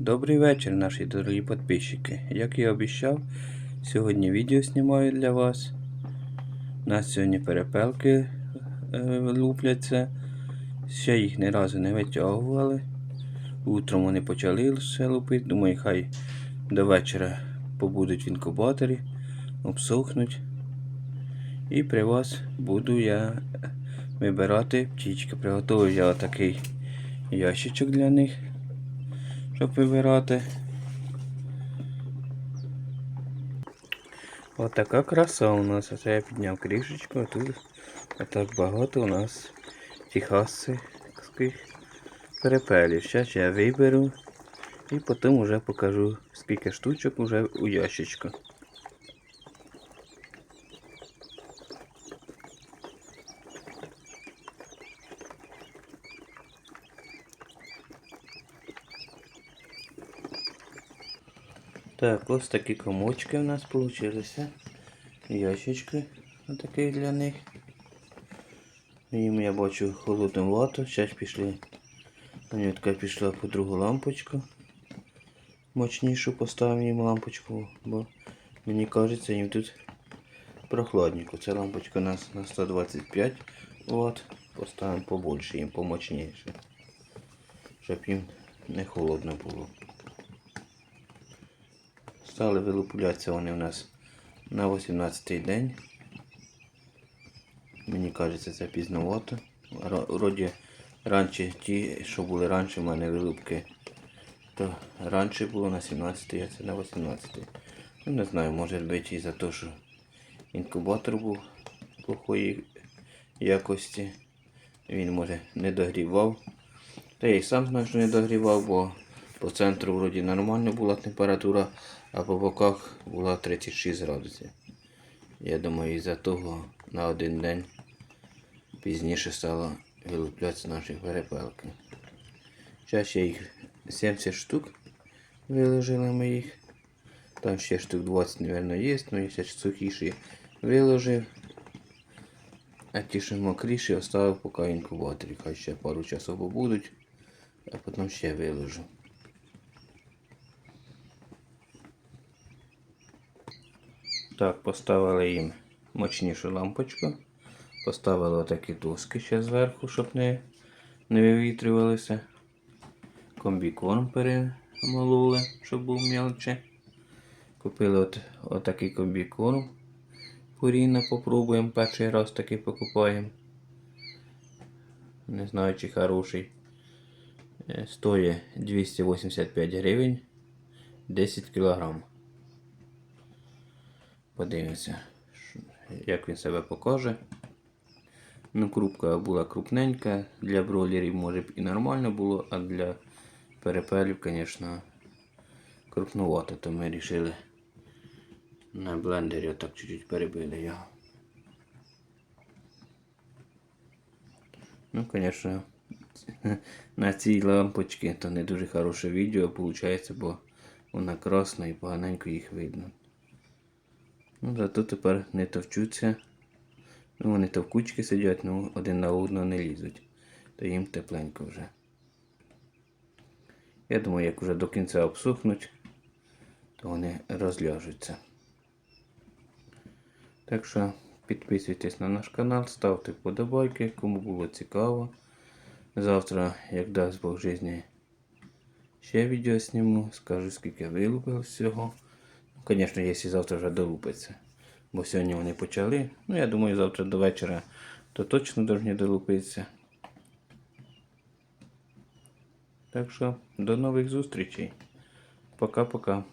Добрий вечір, наші дорогі підписчики. Як і обіцяв, сьогодні відео знімаю для вас. У нас сьогодні перепелки е, лупляться. Ще їх ні разу не витягували. Утром вони почали лише лупити. Думаю, хай до вечора побудуть в інкубаторі, обсохнуть. І при вас буду я вибирати птічки. Приготую я такий ящичок для них щоб вибирати. Отака краса у нас. Оце я підняв крішечку, а тут отак багато у нас техасських перепелів. Зараз я виберу і потім вже покажу скільки штучок уже у ящичку. Так, ось такі комочки у нас получилися. Ящички отакий для них. Їм я бачу холодну вату. Зараз пішли. Анютка пішла по другу лампочку. Мощнішу поставимо їм лампочку, бо мені кажеться їм тут прохладненько. Ця лампочка у нас на 125 Вт. Поставимо побольше їм, помощніше. Щоб їм не холодно було. Стали вилупулятися вони у нас на 18-й день. Мені кажеться, це пізновато. Вроді раніше ті, що були раніше в мене вилупки, то раніше було на 17-й, а це на 18-й. Ну, не знаю, може бути і за те, що інкубатор був плохої якості. Він може не догрівав. Та я і сам знаю, що не догрівав, бо по центру вроді нормальна була температура, а по боках була 36 градусів. Я думаю, із-за того на один день пізніше стало вилуплятися наші перепелки. Зараз ще їх 70 штук виложили ми їх. Там ще штук 20, мабуть, є, але я ще сухіші виложив. А ті, що мокріші, оставив поки в інкубаторі. Хай ще пару часов побудуть, а потім ще виложу. Так, поставили їм мощнішу лампочку. Поставили отакі доски ще зверху, щоб не, не вивітрювалися. Комбікорм перемололи, щоб був м'ялче. Купили от, отакий комбікорм. Пуріна попробуємо, перший раз такий покупаємо. Не знаю, чи хороший. Е, Стоїть 285 гривень 10 кілограм. Подивимося, як він себе покаже. Ну, крупка була крупненька. Для бройлерів може б і нормально було, а для перепелів, звісно, крупнувато, то ми вирішили на блендері отак чуть-чуть перебили його. Ну, звісно, на цій лампочці то не дуже хороше відео виходить, бо вона красна і поганенько їх видно. Зато тепер не товчуться. Ну, вони товкучки сидять, ну один на одного не лізуть. То їм тепленько вже. Я думаю, як вже до кінця обсухнуть, то вони розляжуться. Так що підписуйтесь на наш канал, ставте вподобайки, кому було цікаво. Завтра, як дасть Бог житті, ще відео зніму, скажу скільки вилупив всього. Звісно, якщо завтра вже долупиться. Бо сьогодні вони почали. Ну, я думаю, завтра до вечора то точно повинні долупитися. Так що, до нових зустрічей. Пока-пока.